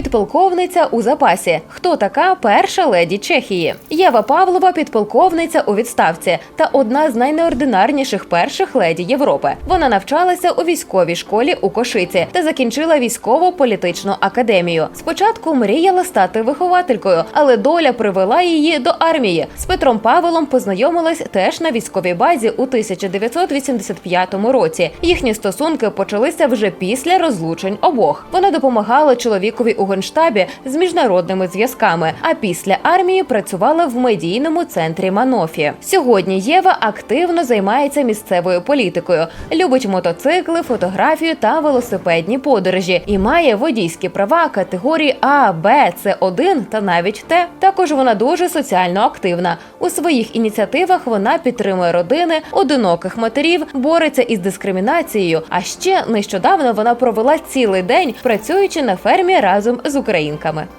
підполковниця у запасі. Хто така перша леді Чехії? Єва Павлова, підполковниця у відставці та одна з найнеординарніших перших леді Європи. Вона навчалася у військовій школі у Кошиці та закінчила військово-політичну академію. Спочатку мріяла стати вихователькою, але доля привела її до армії. З Петром Павелом познайомилась теж на військовій базі у 1985 році. Їхні стосунки почалися вже після розлучень обох. Вона допомагала чоловікові у генштабі з міжнародними зв'язками. А після армії працювала в медійному центрі Манофі. Сьогодні Єва активно займається місцевою політикою, любить мотоцикли, фотографію та велосипедні подорожі і має водійські права категорії А, Б, С1 та навіть Т. Також вона дуже соціально активна. У своїх ініціативах вона підтримує родини, одиноких матерів, бореться із дискримінацією. А ще нещодавно вона провела цілий день працюючи на фермі разом з українками.